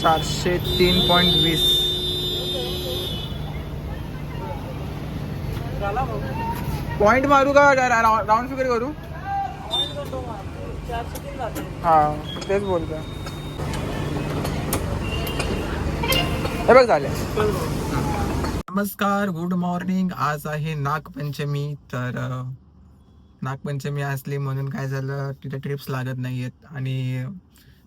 चारशे तीन पॉईंट वीस. पॉईंट मारू का? राऊंड फिगर करू? हा तेच बोलतो हे बघ झाले. नमस्कार गुड मॉर्निंग आज आहे नागपंचमी तर नागपंचमी असली म्हणून काय झालं तिथे ट्रिप्स लागत नाही आहेत आणि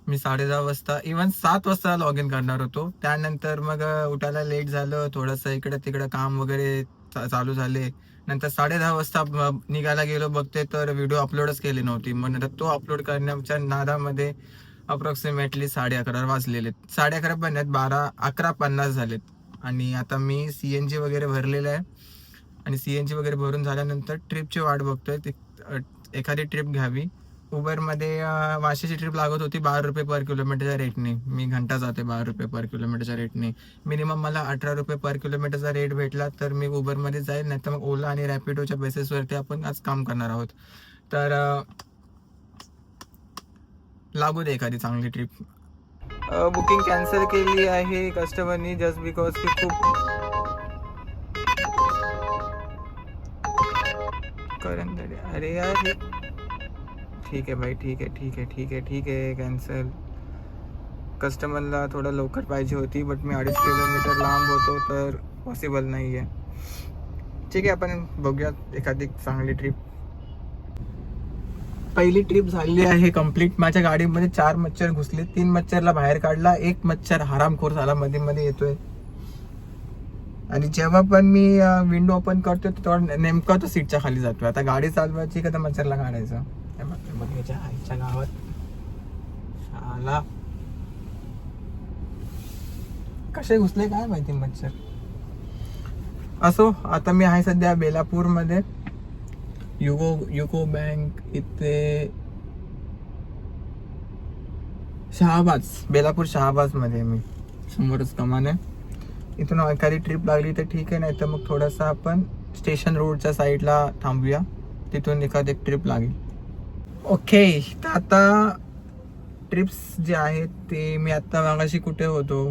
मी साडे दहा वाजता इवन सात वाजता लॉग इन करणार होतो. त्यानंतर मग उठायला लेट झालं. थोडंसं इकडं तिकडं काम वगैरे चा- चालू झाले. नंतर साडे दहा वाजता निघायला गेलो बघते तर व्हिडिओ अपलोडच केली नव्हती. मग नंतर तो अपलोड करण्याच्या नादामध्ये अप्रॉक्सिमेटली साडे अकरा वाजलेले साडे अकरा पण बारा अकरा पन्नास झालेत. आणि आता मी सी एन जी वगैरे भरलेलं आहे. आणि सी एन जी वगैरे भरून झाल्यानंतर ट्रिपची वाट बघतोय. ती एखादी ट्रिप घ्यावी. उबरमध्ये वाशीची ट्रिप लागत होती बारा रुपये पर किलोमीटरच्या रेटने मी घंटा जाते बारा रुपये पर किलोमीटरच्या रेटने मिनिमम मला अठरा रुपये पर किलोमीटरचा रेट भेटला तर मी उबरमध्ये जाईल नाही तर मग ओला आणि रॅपिडोच्या बेसिसवरती आपण आज काम करणार आहोत. तर लागू दे एखादी चांगली ट्रिप बुकिंग कॅन्सल केली आहे कस्टमरनी जस्ट बिकॉज की खूप करंदडे. अरे यार ठीक आहे भाई ठीक आहे ठीक आहे ठीक आहे ठीक आहे कॅन्सल कस्टमरला थोडं लवकर पाहिजे होती बट मी अडीच किलोमीटर लांब होतो तर पॉसिबल नाही आहे ठीक आहे आपण बघूयात एखादी चांगली ट्रिप पहिली ट्रिप झाली आहे कंप्लीट माझ्या गाडीमध्ये चार मच्छर घुसले तीन मच्छरला बाहेर काढला एक मच्छर हरामखोर झाला मध्ये मध्ये येतोय. आणि जेव्हा पण मी विंडो ओपन करतोय तेव्हा नेमका तो सीटच्या खाली जातोय. आता गाडी चालवायची का तर मच्छरला काढायचं? हे याच्या आईच्या गावात शाला कसे घुसले काय माहिती मच्छर? असो आता मी आहे सध्या बेलापूरमध्ये युको युको बँक इथे शहाबाज बेलापूर शहाबाजमध्ये मी समोरच कमान आहे इथून एखादी ट्रिप लागली तर ठीक आहे नाही तर मग थोडासा आपण स्टेशन रोडच्या साईडला थांबूया. तिथून एखादी ट्रिप लागेल. ओके तर आता ट्रिप्स जे आहेत ते मी आत्ता मागाशी कुठे होतो?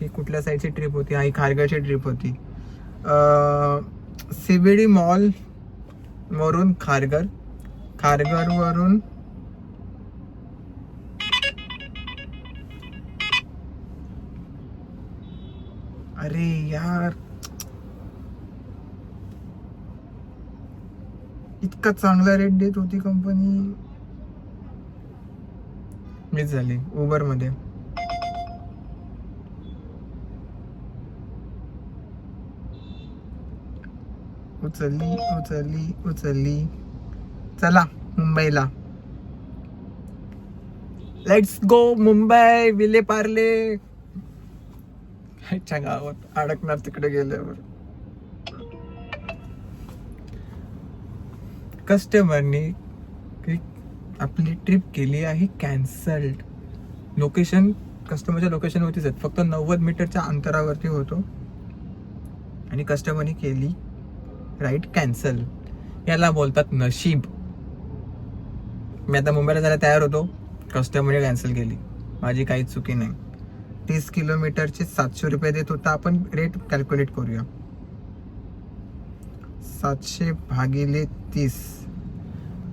ही कुठल्या साईडची ट्रिप होती? हा ही ट्रिप होती. सीबीडी मॉल वरून खारघर. खारगर वरून अरे यार इतका चांगला रेट देत होती कंपनी मिस झाली. उबरमध्ये उचलली उचलली उचलली. चला मुंबईला. लेट्स गो मुंबई विले पार्ले ह्याच्या गावात अडकणार तिकडे गेल्यावर. कस्टमरनी आपली ट्रिप केली आहे कॅन्सल्ड लोकेशन कस्टमरच्या लोकेशन होतीच आहेत. फक्त नव्वद मीटरच्या अंतरावरती होतो. आणि कस्टमरनी केली राईट कॅन्सल याला बोलतात नशीब. मी आता मुंबईला जायला तयार होतो. कस्टमरने कॅन्सल केली. माझी काहीच चुकी नाही. तीस किलोमीटरचे सातशे रुपये देत होता. आपण रेट कॅल्क्युलेट करूया. सातशे भागिले तीस.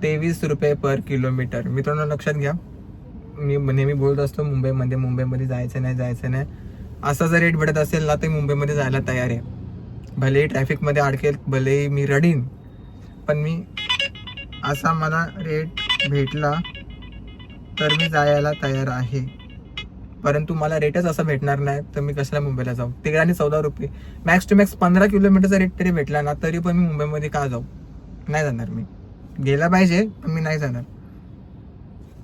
तेवीस रुपये पर किलोमीटर. मित्रांनो लक्षात घ्या. मी नेहमी बोलत असतो मुंबईमध्ये मुंबईमध्ये जायचं नाही जायचं नाही. असा जर रेट भेटत असेल ना तर मुंबईमध्ये जायला तयार आहे. भलेही ट्रॅफिकमध्ये अडकेल भलेही मी रडीन पण मी असा मला रेट भेटला तर मी जायला तयार आहे. परंतु मला रेटच असा भेटणार नाही तर मी कशाला मुंबईला जाऊ? तेरा आणि चौदा रुपये. मॅक्स टू मॅक्स पंधरा किलोमीटरचा रेट तरी भेटला ना तरी पण मी मुंबईमध्ये का जाऊ? नाही जाणार मी. गेला पाहिजे पण मी नाही जाणार.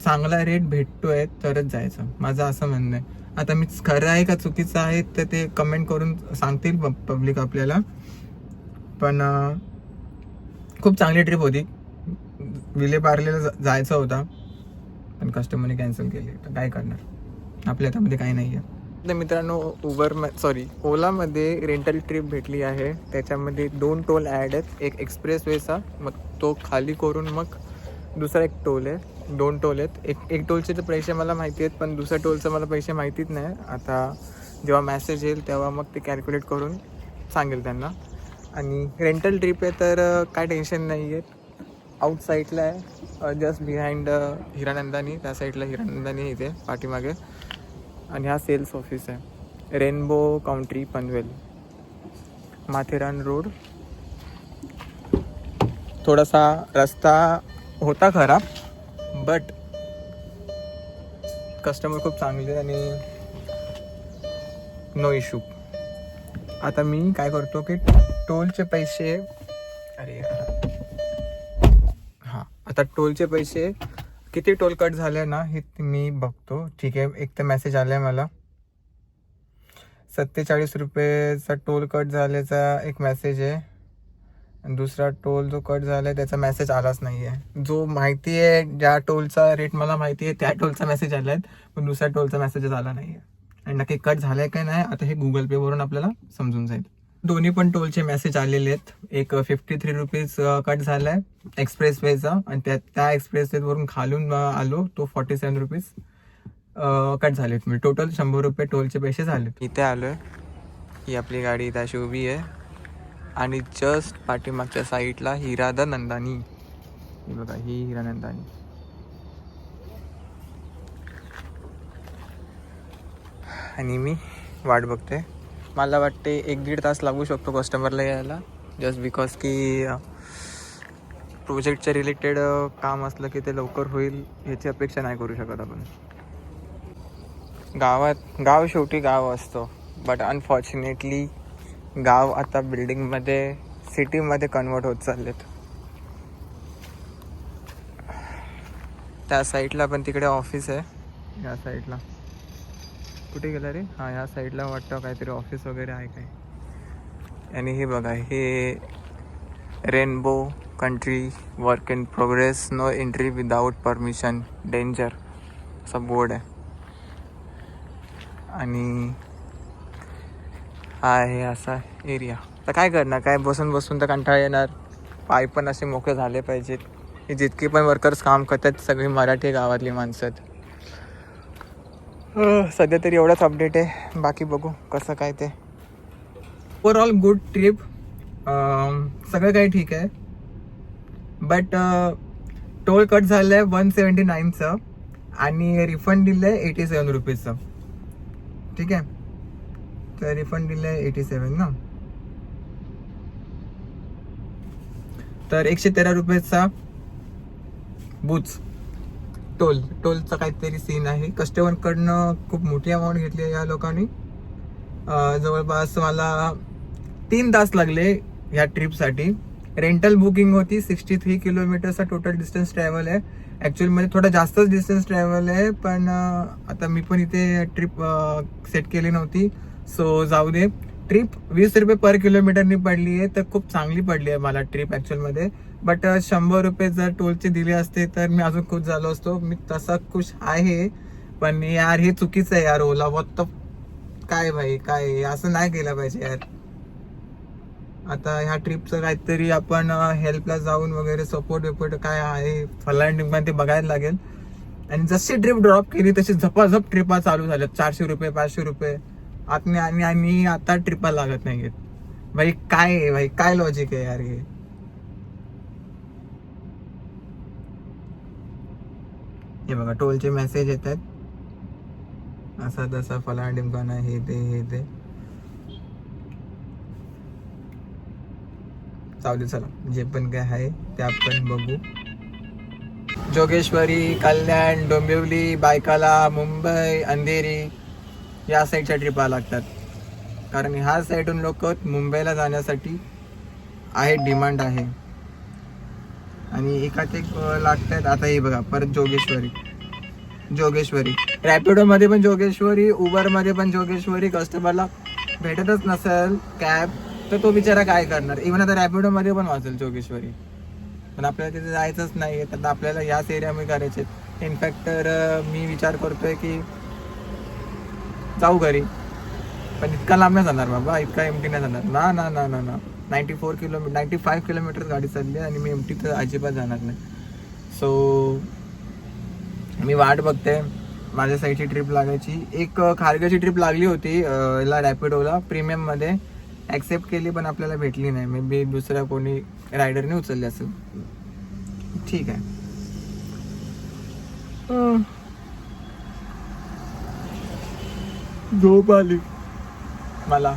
चांगला रेट भेटतोय तरच जायचं. माझं असं म्हणणं आहे. आता मी खरं आहे का चुकीचं आहे तर ते कमेंट करून सांगतील पब्लिक आपल्याला. पण खूप चांगली ट्रिप होती. विले पार्लेला जायचं होता. पण कस्टमरने कॅन्सल केली. तर काय करणार? आपल्या हातामध्ये काही नाही आहे तर मित्रांनो उबर म सॉरी ओलामध्ये रेंटल ट्रिप भेटली आहे. त्याच्यामध्ये दोन टोल ॲड आहेत. एक एक्सप्रेस वेचा मग तो खाली करून मग दुसरा एक टोल आहे. दोन टोल आहेत. एक एक टोलचे तर पैसे मला माहिती आहेत पण दुसऱ्या टोलचं मला पैसे माहितीच नाही. आता जेव्हा मॅसेज येईल तेव्हा मग ते कॅल्क्युलेट करून सांगेल त्यांना. आणि रेंटल ट्रिप आहे तर काय टेन्शन नाही आहे. आउटसाईडला आहे जस्ट बिहाइंड हिरानंदानी त्या साईडला हिरानंदानी इथे पाठीमागे. आणि हा सेल्स ऑफिस आहे. Rainbow country Panvel Matheran road थोडासा रस्ता होता खराब बट कस्टमर खूप चांगले आणि नो इशू आता मी काय करतो की टोलचे पैसे अरे हां आता टोलचे पैसे किती टोल कट झाले ना हे मी बघतो. ठीक आहे एक तर मेसेज आला आहे मला. सत्तेचाळीस रुपयेचा टोल कट झाल्याचा एक मेसेज आहे. आणि दुसरा टोल जो कट झाला आहे त्याचा मेसेज आलाच नाही आहे जो माहिती आहे ज्या टोलचा रेट मला माहिती आहे त्या टोलचा मेसेज आला आहे पण दुसऱ्या टोलचा मेसेजच आला नाही आहे आणि नक्की कट झालाय काय नाही आता हे गुगल पेवरून आपल्याला समजून जाईल. दोन्ही पण टोलचे मेसेज आलेले आहेत. एक फिफ्टी थ्री रुपीज कट झालाय एक्सप्रेस वेचा आणि त्या त्या एक्सप्रेस वरून खालून आलो तो फॉर्टी सेवन रुपीज कट झाले म्हणजे टोटल शंभर रुपये टोलचे पैसे झाले इथे आलो आहे ही आपली गाडी इथे अशी उभी आहे. आणि जस्ट पाठीमागच्या साईडला हिरादा नंदानी. ही बघा ही हिरा नंदानी. आणि मी वाट बघते. मला वाटते एक दीड तास लागू शकतो कस्टमरला यायला. जस्ट बिकॉज की प्रोजेक्टच्या रिलेटेड काम असलं की ते लवकर होईल ह्याची अपेक्षा नाही करू शकत आपण. गावात गाव शेवटी गाव असतो. बट अनफॉर्च्युनेटली गाव आता बिल्डिंगमध्ये सिटीमध्ये कन्वर्ट होत चाललेत. त्या साईडला पण तिकडे ऑफिस आहे. या साईडला कुठे गेला रे? हा ह्या साईडला वाटतं काहीतरी ऑफिस वगैरे आहे काय. आणि हे बघा हे rainbow country work in progress no entry without permission danger असा बोर्ड आहे. आणि हा आहे असा एरिया तर काय करणार? काय बसून बसून तर कंटाळा येणार. पाय पण असे मोकळे झाले पाहिजेत. हे जितके पण वर्कर्स काम करतात सगळी मराठी गावातली माणसं आहेत. सध्या तरी एवढाच अपडेट आहे. बाकी बघू कसं काय ते. ओवरऑल गुड ट्रिप सगळं काही ठीक आहे. बट टोल कट झालं आहे वन सेवन्टी नाईनचं आणि रिफंड दिलं आहे एटी सेवन रुपीजचं ठीक आहे? तर रिफंड दिलं आहे एटी सेवन ना? तर एकशे तेरा रुपयेचा बूच टोल टोलचा काहीतरी सीन आहे. कस्टमरकडनं खूप मोठी अमाऊंट घेतली आहे या लोकांनी. जवळपास मला तीन तास लागले ह्या ट्रिपसाठी रेंटल बुकिंग होती सिक्स्टी थ्री किलोमीटरचा टोटल डिस्टन्स ट्रॅव्हल आहे ॲक्च्युअलमध्ये थोडा जास्तच डिस्टन्स ट्रॅव्हल आहे पण आता मी पण इथे ट्रिप सेट केली नव्हती. सो जाऊ दे. ट्रिप वीस रुपये पर किलोमीटरनी पडली आहे तर खूप चांगली पडली आहे मला ट्रिप ॲक्च्युअलमध्ये. बट शंभर रुपये जर टोलचे दिले असते तर मी अजून खुश झालो असतो. मी तसा खुश आहे पण यार हे चुकीचं आहे यार ओला. वत्त काय भाई काय? असं नाही केलं पाहिजे यार. आता ह्या ट्रिपचं काहीतरी आपण हेल्पला जाऊन वगैरे सपोर्ट विपोर्ट काय आहे फलांड ते बघायला लागेल. आणि जशी ट्रिप ड्रॉप केली तशी झपाझप ट्रिपा चालू झाल्या चारशे रुपये पाचशे रुपये. आम्ही आणि आणि आता ट्रिपा लागत नाहीयेत भाई काय आहे? भाई काय लॉजिक आहे यार हे? हे बघा टोलचे मेसेज येतात असा तसा फला डिमकाना हे ते हे ते. चालू चला. जे पण काय आहे ते आपण बघू. जोगेश्वरी कल्याण डोंबिवली बायकाला मुंबई अंधेरी. या साईडच्या ट्रिपा लागतात. कारण ह्या साईडून लोक मुंबईला जाण्यासाठी आहे डिमांड आहे. आणि एकाच एक अं, आहेत आता हे बघा परत जोगेश्वरी. जोगेश्वरी. रॅपिडोमध्ये पण जोगेश्वरी उबरमध्ये पण जोगेश्वरी. कस्टमरला भेटतच नसेल कॅब तर तो बिचारा काय करणार? इव्हन आता रॅपिडोमध्ये पण वाचेल जोगेश्वरी. पण आपल्याला तिथे जायचंच नाही आहे तर आपल्याला याच एरियामध्ये करायचे इनफॅक्ट तर मी विचार करतोय की जाऊ घरी. पण इतका लांब नाही जाणार बाबा इतका एमटी नाही जाणार. ना ना ना ना ना. Ninety four kilometre ninety five kilometre गाडी चालली आहे आणि मी एमटी तर अजिबात जाणार नाही. सो मी वाट बघते. माझ्या साईडची ट्रिप लागायची. एक खारगेची ट्रिप लागली होती याला रॅपिडोला प्रीमियममध्ये ॲक्सेप्ट केली पण आपल्याला भेटली नाही. मे बी दुसऱ्या कोणी रायडरने उचलली असेल. ठीक आहे. झोप आली. मला.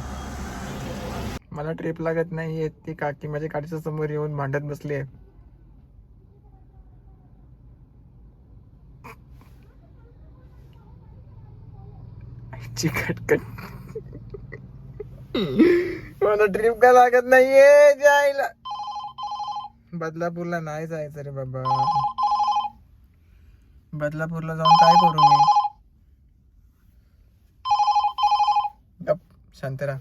मला ट्रिप लागत नाहीये. ती काकी माझ्या काठीच्या समोर येऊन भांडत बसली आहे. मला ट्रिप का लागत नाहीये? जायला. बदलापूरला नाही जायचं रे बाबा. बदलापूरला जाऊन काय करू मी? शांत राहा.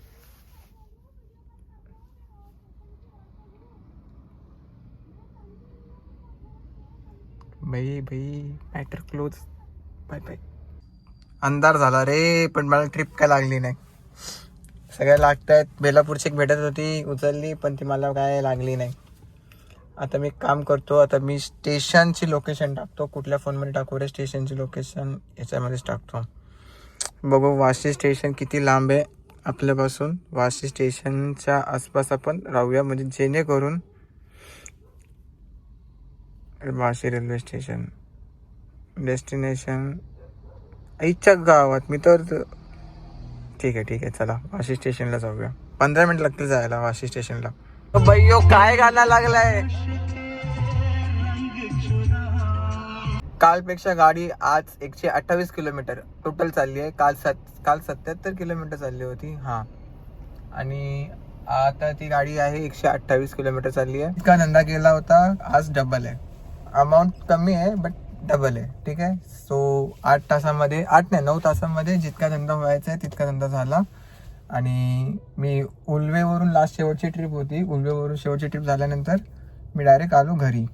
बाई बाई मॅटर क्लोज बाय बाय अंधार झाला रे पण मला ट्रिप काय लागली नाही. सगळ्या लागत आहेत बेलापूरची एक भेटत होती उचलली पण ती मला काय लागली नाही. आता मी एक काम करतो आता मी स्टेशनची लोकेशन टाकतो. कुठल्या फोनमध्ये टाकू रे? स्टेशनची लोकेशन याच्यामध्येच टाकतो. बघू वाशी स्टेशन किती लांब आहे. आपल्यापासून वाशी स्टेशनच्या आसपास आपण राहूया. म्हणजे जेणेकरून वाशी रेल्वे स्टेशन डेस्टिनेशन आईच्या गावात. मी तर ठीक आहे ठीक आहे. चला वाशी स्टेशनला जाऊया. पंधरा मिनिट लागतील जायला वाशी स्टेशनला. बैयो काय गाणं लागलाय? कालपेक्षा गाडी आज एकशे अठ्ठावीस किलोमीटर टोटल चालली आहे. काल सत काल सत्याहत्तर किलोमीटर चालली होती. हां. आणि आता ती गाडी आहे एकशे अठ्ठावीस किलोमीटर चालली आहे. इतका धंदा केला होता आज डबल आहे. अमाऊंट कमी आहे बट डबल आहे. ठीक आहे? सो आठ तासामध्ये आठ नाही नऊ तासामध्ये जितका धंदा व्हायचा आहे तितका धंदा झाला. आणि मी उल्वेवरून लास्ट शेवटची ट्रिप होती. उल्वेवरून शेवटची ट्रिप झाल्यानंतर मी डायरेक्ट आलो घरी.